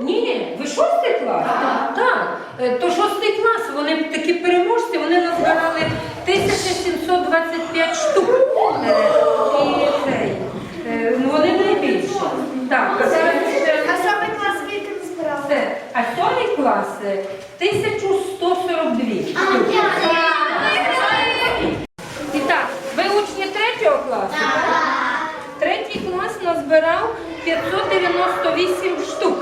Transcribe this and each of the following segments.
Ви шостий клас? Так. Е, То шостий клас, вони такі переможці, вони назбирали 1725 штук. Е, І цей, е, ну, вони найбільші. Так, а сьомий клас скільки не збирали? це. А сьомий клас е, 1142 штуки. І так, ви учні третього класу? так? Третій клас назбирав 598 штук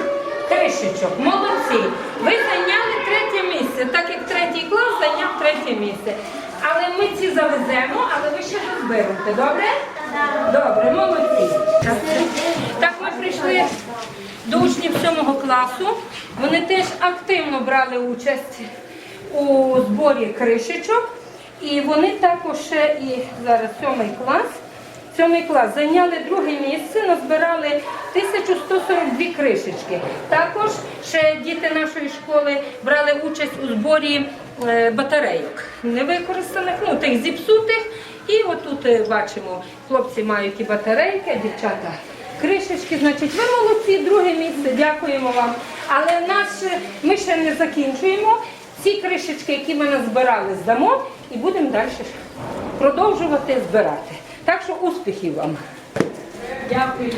кришечок. Молодці. Ви зайняли третє місце, так як третій клас зайняв третє місце. Але ми ці завеземо, але ви ще розберете, добре? Добре, молодці. Так, ми прийшли до учнів сьомого класу. Вони теж активно брали участь у зборі кришечок. І вони також ще і зараз сьомий клас. Сьомий клас зайняли друге місце, назбирали 1142 кришечки. Також ще діти нашої школи брали участь у зборі е, батарейок невикористаних, ну тих зіпсутих. І отут е, бачимо, хлопці мають і батарейки, а дівчата кришечки. Значить, ви молодці, друге місце, дякуємо вам. Але наш, ми ще не закінчуємо. Ці кришечки, які ми назбирали, здамо і будемо далі продовжувати збирати. Так що успіхів вам. Дякую.